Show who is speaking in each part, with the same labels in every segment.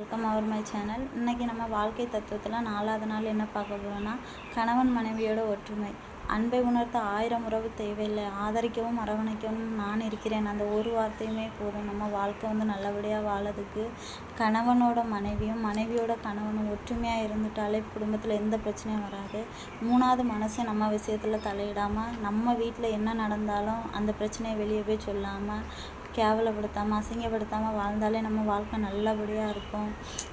Speaker 1: Welcome our my channel இன்றைக்கி நம்ம வாழ்க்கை தத்துவத்தில் நாலாவது நாள் என்ன பார்க்க போகிறோம்னா கணவன் மனைவியோட ஒற்றுமை. அன்பை உணர்த்த ஆயிரம் உறவு தேவையில்லை. ஆதரிக்கவும் அரவணைக்கவும் நான் இருக்கிறேன். அந்த ஒரு வார்த்தையுமே போதும். நம்ம வாழ்க்கை வந்து நல்லபடியாக வாழதுக்கு கணவனோட மனைவியும் மனைவியோட கணவனும் ஒற்றுமையாக இருந்துட்டாலே குடும்பத்தில் எந்த பிரச்சனையும் வராது. மூணாவது மனசை நம்ம விஷயத்தில் தலையிடாமல் நம்ம வீட்டில் என்ன நடந்தாலும் அந்த பிரச்சனையை வெளியே போய் சொல்லாமல் கேவலப்படுத்தாமல் அசிங்கப்படுத்தாமல் வாழ்ந்தாலே நம்ம வாழ்க்கை நல்லபடியாக இருக்கும்.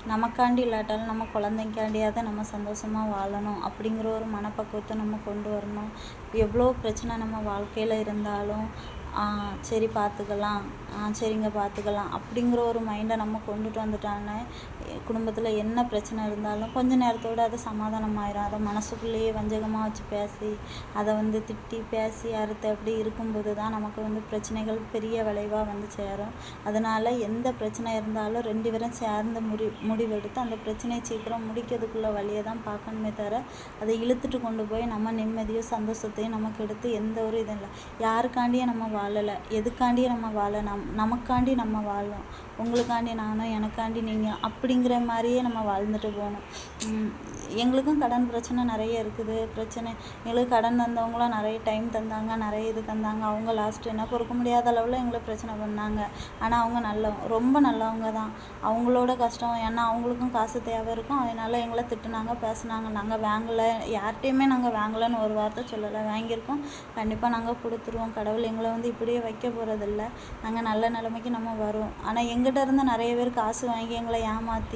Speaker 1: நமக்காண்டி இல்லாட்டாலும் நம்ம குழந்தைக்காண்டியாவது நம்ம சந்தோஷமாக வாழணும் அப்படிங்கிற ஒரு மனப்பக்குவத்தை நம்ம கொண்டு வரணும். எவ்வளோ பிரச்சனை நம்ம வாழ்க்கையில் இருந்தாலும் சரி பார்த்துக்கலாம். ஆ, சரிங்க பார்த்துக்கலாம். அப்படிங்கிற ஒரு மைண்டை நம்ம கொண்டுட்டு வந்துட்டானே குடும்பத்தில் என்ன பிரச்சனை இருந்தாலும் கொஞ்ச நேரத்தோடு அது சமாதானமாயிரும். அதை மனசுக்குள்ளேயே வஞ்சகமாக வச்சு பேசி அதை வந்து திட்டி பேசி அறுத்து அப்படி இருக்கும்போது தான் நமக்கு வந்து பிரச்சனைகள் பெரிய விளைவாக வந்து சேரும். அதனால் எந்த பிரச்சனை இருந்தாலும் ரெண்டு பேரும் சேர்ந்து முடி முடிவெடுத்து அந்த பிரச்சனையை சீக்கிரம் முடிக்கிறதுக்குள்ள வழியை தான் பார்க்கணுமே தவிர அதை இழுத்துட்டு கொண்டு போய் நம்ம நிம்மதியும் சந்தோஷத்தையும் நமக்கு எடுத்து எந்த ஒரு இதுவும் இல்லை. யாருக்காண்டியும் நம்ம வாழலை எதுக்காண்டியும் நம்ம வாழ நம் நமக்காண்டி நம்ம வாழும் உங்களுக்காண்டி நானும் எனக்காண்டி நீங்கள் அப்படி அப்படிங்கிற மாதிரியே நம்ம வாழ்ந்துட்டு போகணும். எங்களுக்கும் கடன் பிரச்சனை நிறைய இருக்குது. பிரச்சனை எங்களுக்கு கடன் தந்தவங்களாம் நிறைய டைம் தந்தாங்க நிறைய இது தந்தாங்க. அவங்க லாஸ்ட்டு என்ன பொறுக்க முடியாத அளவில் எங்களை பிரச்சனை பண்ணாங்க. ஆனால் அவங்க நல்ல ரொம்ப நல்லவங்க தான். அவங்களோட கஷ்டம் ஏன்னா அவங்களுக்கும் காசு தேவை இருக்கும். அதனால எங்களை திட்டுனாங்க பேசுனாங்க. நாங்கள் வாங்கலை. யார்கிட்டையுமே நாங்கள் வாங்கலைன்னு ஒரு வார்த்தை சொல்லலை. வாங்கியிருக்கோம். கண்டிப்பாக நாங்கள் கொடுத்துருவோம். கடவுள் எங்களை வந்து இப்படியே வைக்க போகிறதில்ல நாங்கள் நல்ல நிலைமைக்கு நம்ம வரும். ஆனால் எங்கிட்ட இருந்து நிறைய பேர் காசு வாங்கி எங்களை ஏமாற்றி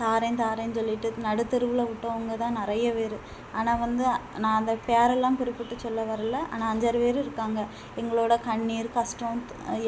Speaker 1: தாரேன் தாரேன்னு சொல்லிட்டு நடுத்தெருவில் விட்டவங்க தான் நிறைய பேர். ஆனால் வந்து நான் அந்த பேரெல்லாம் குறிப்பிட்டு சொல்ல வரல. ஆனால் அஞ்சாறு பேர் இருக்காங்க. எங்களோட கண்ணீர் கஷ்டம்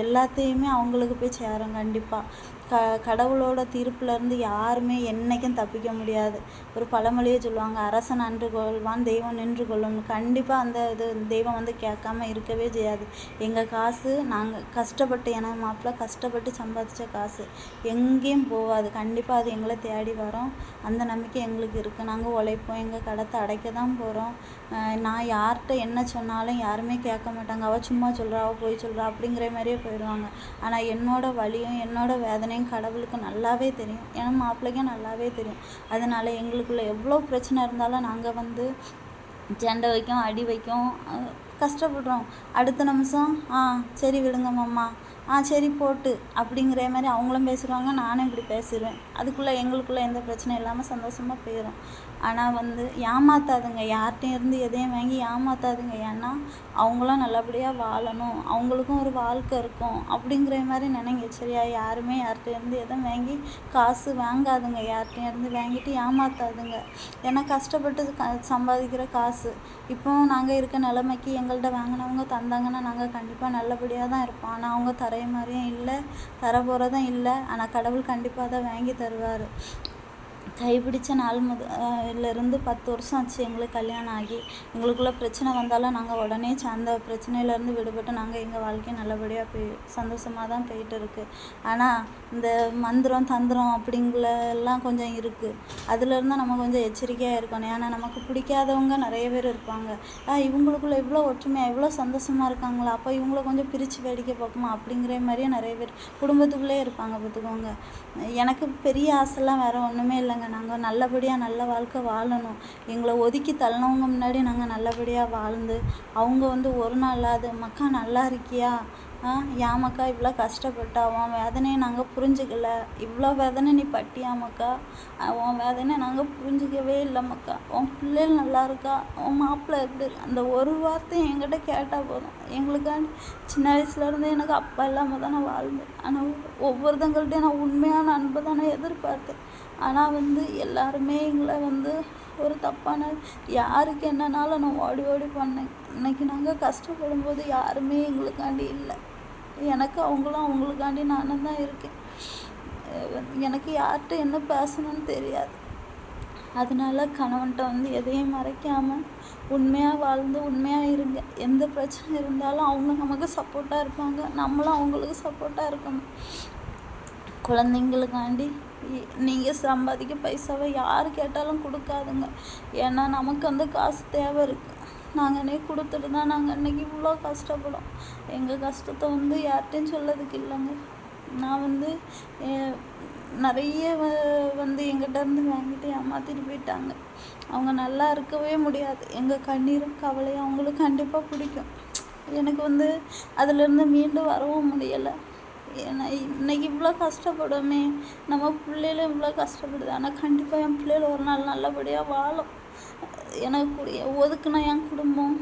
Speaker 1: எல்லாத்தையுமே அவங்களுக்கு போய் சேரும் கண்டிப்பாக க கடவுளோட தீர்ப்புலேருந்து யாருமே என்றைக்கும் தப்பிக்க முடியாது. ஒரு பழமொழியே சொல்லுவாங்க அரசன் அன்று கொள்வான் தெய்வம் நின்று கொள்ளும் கண்டிப்பாக அந்த இது தெய்வம் வந்து கேட்காம இருக்கவே செய்யாது. எங்கள் காசு நாங்கள் கஷ்டப்பட்டு ஏன்னா மாப்பிள்ள கஷ்டப்பட்டு சம்பாதிச்ச காசு எங்கேயும் போகாது கண்டிப்பாக அது எங்களை தேடி வரோம். அந்த நம்பிக்கை எங்களுக்கு இருக்குது நாங்கள் உழைப்போம் எங்கள் கடத்தை அடைக்க தான் போகிறோம் நான் யார்கிட்ட என்ன சொன்னாலும் யாருமே கேட்க மாட்டாங்க. அவள் சும்மா சொல்கிறா அவள் போய் சொல்கிறா அப்படிங்கிற மாதிரியே போயிடுவாங்க. ஆனால் என்னோடய வழியும் என்னோடய வேதனையும் கடவுளுக்கு நல்லாவே தெரியும். ஏன்னா மாப்பிள்ளைக்கும் நல்லாவே தெரியும். அதனால எங்களுக்குள்ளே எவ்வளோ பிரச்சனை இருந்தாலும் நாங்கள் வந்து ஜெண்டை வைக்கும் அடி வைக்கும் கஷ்டப்படுறோம். அடுத்த நிமிஷம் ஆ சரி விடுங்க மாமா. ஆ சரி போட்டு. அப்படிங்கிற மாதிரி அவங்களும் பேசுவாங்க நானும் இப்படி பேசிடுவேன். அதுக்குள்ளே எங்களுக்குள்ளே எந்த பிரச்சனையும் இல்லாமல் சந்தோஷமாக போயிடும் ஆனால் வந்து ஏமாத்தாதுங்க. யார்கிட்டையும் இருந்து எதையும் வாங்கி ஏமாத்தாதுங்க. ஏன்னா அவங்களும் நல்லபடியாக வாழணும். அவங்களுக்கும் ஒரு வாழ்க்கை இருக்கும். அப்படிங்கிற மாதிரி நினைங்க. சரியா? யாருமே யார்கிட்ட இருந்து எதுவும் வாங்கி காசு வாங்காதுங்க. யார்கிட்டையும் இருந்து வாங்கிட்டு ஏமாத்தாதுங்க. ஏன்னா கஷ்டப்பட்டு க சம்பாதிக்கிற காசு. இப்போ நாங்கள் இருக்க நிலைமைக்கு எங்கள்கிட்ட வாங்கினவங்க தந்தாங்கன்னா நாங்கள் கண்டிப்பாக நல்லபடியாக தான் இருப்போம். ஆனால் அவங்க தரைய மாதிரியும் இல்லை தர போகிறதும் இல்லை. ஆனால் கடவுள் கண்டிப்பாக தான் வாங்கி தருவார். கைப்பிடிச்ச நாள் முதலேருந்து பத்து வருஷம் ஆச்சு எங்களுக்கு கல்யாணம் ஆகி. எங்களுக்குள்ளே பிரச்சனை வந்தாலும் நாங்கள் உடனே ச- அந்த பிரச்சனையிலேருந்து விடுபட்டு நாங்கள் எங்கள் வாழ்க்கையை நல்லபடியாக போய் சந்தோஷமாக தான் போயிட்டு இருக்குது ஆனால் இந்த மந்திரம் தந்திரம் அப்படிங்களெல்லாம் கொஞ்சம் இருக்குது அதுலேருந்து நம்ம கொஞ்சம் எச்சரிக்கையாக இருக்கணும். ஏன்னா நமக்கு பிடிக்காதவங்க நிறைய பேர் இருப்பாங்க. ஆ இவங்களுக்குள்ள இவ்வளோ ஒற்றுமையாக இவ்வளோ சந்தோஷமாக இருக்காங்களா? அப்போ இவங்கள கொஞ்சம் பிரித்து வேடிக்கை பார்க்குமா அப்படிங்கிற மாதிரியே நிறைய பேர் குடும்பத்துக்குள்ளே இருப்பாங்க பார்த்துக்கோங்க. எனக்கு பெரிய ஆசைலாம் வேறு ஒன்றுமே இல்லை. இல்லைங்க நாங்கள் நல்லபடியாக நல்ல வாழ்க்கை வாழணும். எங்களை ஒதுக்கி தள்ளினவங்க முன்னாடி நாங்கள் நல்லபடியாக வாழ்ந்து அவங்க வந்து ஒரு நாளாவது மக்கா நல்லா இருக்கியா? ஆ ஏன் மக்கா இவ்வளோ கஷ்டப்பட்டா? உன் வேதனையை நாங்கள் புரிஞ்சுக்கல. இவ்வளோ வேதனை நீ பட்டியாமக்கா உன் வேதனை நாங்கள் புரிஞ்சுக்கவே இல்லை மக்கா. உன் பிள்ளைகள் நல்லா இருக்கா? உன் மாப்பிள்ளை எப்படி அந்த ஒரு வார்த்தை என்கிட்ட கேட்டால் போதும். எங்களுக்காண்டி சின்ன வயசுலேருந்தே எனக்கு அப்பா இல்லாமல் தான் நான் வாழ்ந்தேன். ஆனால் ஒவ்வொருத்தங்கள்ட்டையும் நான் உண்மையான அன்பை தான் நான் எதிர்பார்த்தேன். ஆனால் வந்து எல்லாருமே எங்களை வந்து ஒரு தப்பான யாருக்கு என்னன்னாலும் நான் ஓடி ஓடி பண்ணேன். இன்னைக்கு நாங்கள் கஷ்டப்படும் போது யாருமே எங்களுக்காண்டி இல்லை. எனக்கு அவங்களும் அவங்களுக்காண்டி நானும் தான் இருக்கேன். எனக்கு யார்கிட்ட என்ன பேசணும்னு தெரியாது. அதனால கணவன்கிட்ட வந்து எதையும் மறைக்காமல் உண்மையாக வாழ்ந்து உண்மையாக இருங்க. எந்த பிரச்சனை இருந்தாலும் அவங்க நமக்கு சப்போர்ட்டாக இருப்பாங்க. நம்மளும் அவங்களுக்கு சப்போர்ட்டாக இருக்கணும். குழந்தைங்களுக்காண்டி நீங்கள் சம்பாதிக்க பைசாவை யார் கேட்டாலும் கொடுக்காதுங்க. ஏன்னா நமக்கு அந்த காசு தேவை இருக்குது நாங்கள் அன்றைக்கி கொடுத்துட்டு தான் நாங்கள் அன்றைக்கி இவ்வளோ கஷ்டப்படும் எங்கள் கஷ்டத்தை வந்து யார்கிட்டையும் சொல்லதுக்கு இல்லைங்க. நான் வந்து நிறைய வந்து எங்கிட்டேருந்து வாங்கிட்டு ஏமாத்திட்டு போயிட்டாங்க. அவங்க நல்லா இருக்கவே முடியாது. எங்கள் கண்ணீரும் கவலையும் அவங்களுக்கு கண்டிப்பாக பிடிக்கும். எனக்கு வந்து அதுலேருந்து மீண்டு வரவும் முடியலை. ஏன்னா இன்னைக்கு இவ்வளோ கஷ்டப்படுமே நம்ம பிள்ளைகளும் இவ்வளோ கஷ்டப்படுது. ஆனால் கண்டிப்பாக என் பிள்ளைகள் ஒரு நாள் நல்லபடியாக வாழும். எனக்கு ஒதுக்குனா என் குடும்பம்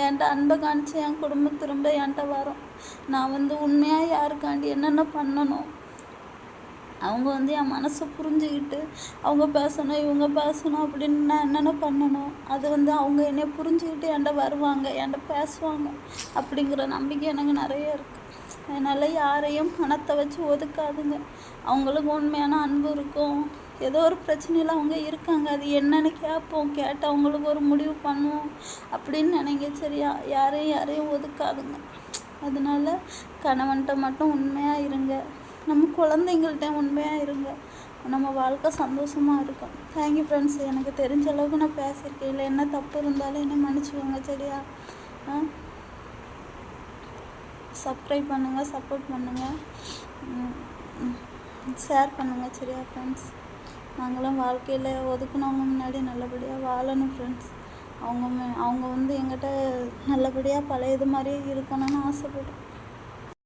Speaker 1: என்கிட்ட அன்பை காணிச்சு என் குடும்பம் திரும்ப என்கிட்ட வரும். நான் வந்து உண்மையாக யாருக்காண்டி என்னென்ன பண்ணணும்? அவங்க வந்து என் மனசை புரிஞ்சுக்கிட்டு அவங்க பேசணும் இவங்க பேசணும் அப்படின்னு நான் என்னென்ன பண்ணணும்? அது வந்து அவங்க என்னை புரிஞ்சுக்கிட்டு என்கிட்ட வருவாங்க என்கிட்ட பேசுவாங்க அப்படிங்கிற நம்பிக்கை எனக்கு நிறைய இருக்குது அதனால் யாரையும் பணத்தை வச்சு ஒதுக்காதுங்க. அவங்களுக்கு உண்மையான அன்பு இருக்கும். ஏதோ ஒரு பிரச்சனையில் அவங்க இருக்காங்க. அது என்னன்னு கேட்போம். கேட்டு அவங்களுக்கு ஒரு முடிவு பண்ணுவோம். அப்படின்னு நினைங்க. சரியா யாரையும் யாரையும் ஒதுக்காதுங்க. அதனால கணவன்கிட்ட மட்டும் உண்மையாக இருங்க. நம்ம குழந்தைங்கள்ட்ட உண்மையாக இருங்க. நம்ம வாழ்க்கை சந்தோஷமாக இருக்கும். தேங்க்யூ ஃப்ரெண்ட்ஸ் எனக்கு தெரிஞ்ச அளவுக்கு நான் பேசியிருக்கேன். இல்லை என்ன தப்பு இருந்தாலும் என்ன மன்னிச்சுக்கோங்க. சரியா? ஆ? சப்ஸ்கிரைப் பண்ணுங்கள் சப்போர்ட் பண்ணுங்கள் ஷேர் பண்ணுங்கள் சரியா ஃப்ரெண்ட்ஸ் நாங்களாம் வாழ்க்கையில் ஒதுக்குனவங்க முன்னாடி நல்லபடியாக வாழணும் ஃப்ரெண்ட்ஸ் அவங்க அவங்க வந்து எங்கிட்ட நல்லபடியாக பழையது மாதிரியே இருக்கணும்னு ஆசைப்பட்டோம்.